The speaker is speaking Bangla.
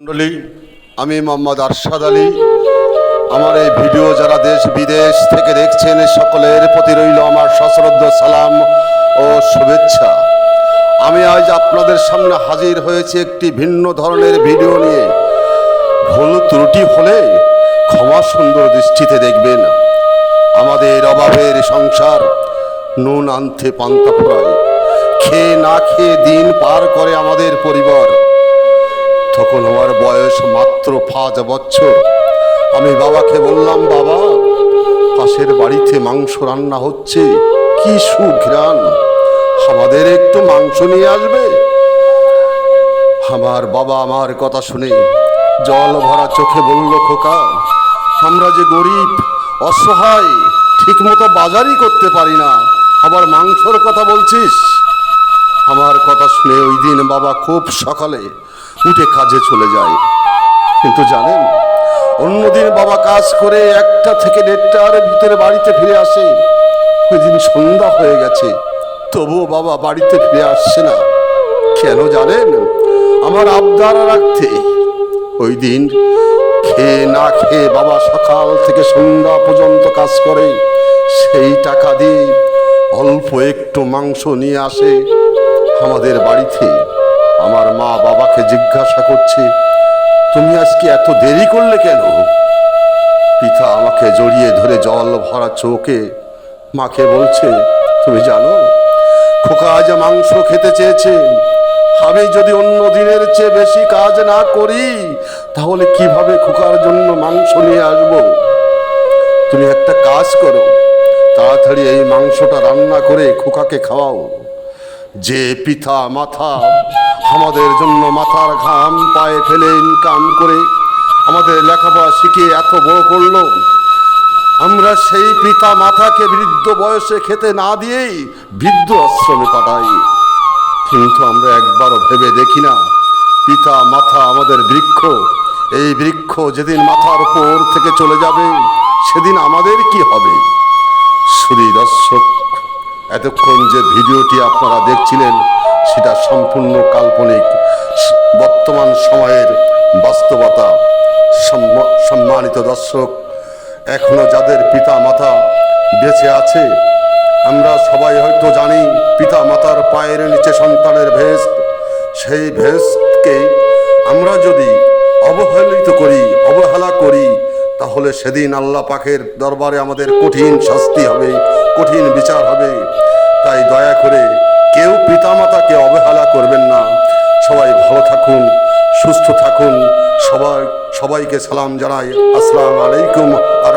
মণ্ডলী আমি মোহাম্মদ আরশাদ আলী। আমার এই ভিডিও যারা দেশ বিদেশ থেকে দেখছেন সকলের প্রতি রইল আমার সশ্রদ্ধ সালাম ও শুভেচ্ছা। আমি আজ আপনাদের সামনে হাজির হয়েছি একটি ভিন্ন ধরনের ভিডিও নিয়ে। ভুল ত্রুটি হলে ক্ষমা সুন্দর দৃষ্টিতে দেখবেন। আমাদের অভাবের সংসার নুন আনতে পান্তা ফুরায়। খেয়ে না খেয়ে দিন পার করে আমাদের পরিবার। মাত্র পাঁচ বছর। আমি বাবাকে বললাম, বাবা, পাশের বাড়িতে মাংস রান্না হচ্ছে। কি সুঘ্রাণ। আমাদের একটু মাংস নিয়ে আসবে? আমার বাবা আমার কথা শুনে জল ভরা চোখে বলল, খোকা, আমরা যে গরিব, অসহায়, ঠিকমতো বাজারই করতে পারি না। আবার মাংসর কথা বলছিস? আমার কথা শুনে ওই দিন বাবা খুব সকালে উঠে কাজে চলে যায়। কিন্তু জানেন, অন্যদিন বাবা কাজ করে একটা থেকে দেড়টার ভিতরে বাড়িতে ফিরে আসে। ওই দিন সন্ধ্যা হয়ে গেছে, তবুও বাবা বাড়িতে ফিরে আসছে না। কেন জানেন? আমার আবদার রাখতে। ওই দিন খেয়ে না খেয়ে বাবা সকাল থেকে সন্ধ্যা পর্যন্ত কাজ করে। সেই টাকা দিয়ে অল্প একটু মাংস নিয়ে আসে। আমাদের বাড়িতে আমার মা বাবাকে জিজ্ঞাসা করছে তুমি আজকে এত দেরি করলে কেন? পিতা আমাকে জড়িয়ে ধরে জল ভরা চোখে মাকে বলছে, তুমি জানো, খোকা আজ মাংস খেতে চেয়েছে। আমি যদি অন্য দিনের চেয়ে বেশি কাজ না করি, তাহলে কীভাবে খোকার জন্য মাংস নিয়ে আসব? তুমি একটা কাজ করো, তাড়াতাড়ি এই মাংসটা রান্না করে খোকাকে খাওয়াও। যে পিতা মাথা আমাদের জন্য মাথার ঘাম, পায়ে ফেলে ইনকাম করে আমাদের লেখাপড়া শিখিয়ে এত বড় করল। আমরা সেই পিতা মাথাকে বৃদ্ধ বয়সে খেতে না দিয়েই বৃদ্ধ আশ্রমে পাঠাই। কিন্তু আমরা একবারও ভেবে দেখি না, পিতা মাথা আমাদের বৃক্ষ। এই বৃক্ষ যেদিন মাথার উপর থেকে চলে যাবে, সেদিন আমাদের কি হবে? শুধু দর্শক, এতক্ষণ যে ভিডিওটি আপনারা দেখছিলেন সেটা সম্পূর্ণ কাল্পনিক। বর্তমান সময়ের বাস্তবতা, সম্ম- সম্মানিত দর্শক, এখনও যাদের পিতা মাতা বেঁচে আছে, আমরা সবাই হয়তো জানি পিতা মাতার পায়ের নিচে সন্তানের ভেস্ট সেই ভেস্টকে আমরা যদি অবহেলিত করি, অবহেলা করি, তাহলে সেদিন আল্লাহ পাখের দরবারে আমাদের কঠিন শাস্তি হবে, কঠিন বিচার হবে। তাই দয়া করে পিতামাতাকে অবহেলা করবেন না। সবাই ভালো থাকুন, সুস্থ থাকুন। সবাই, সবাইকে সালাম জানাই। আসসালাম আলাইকুম আর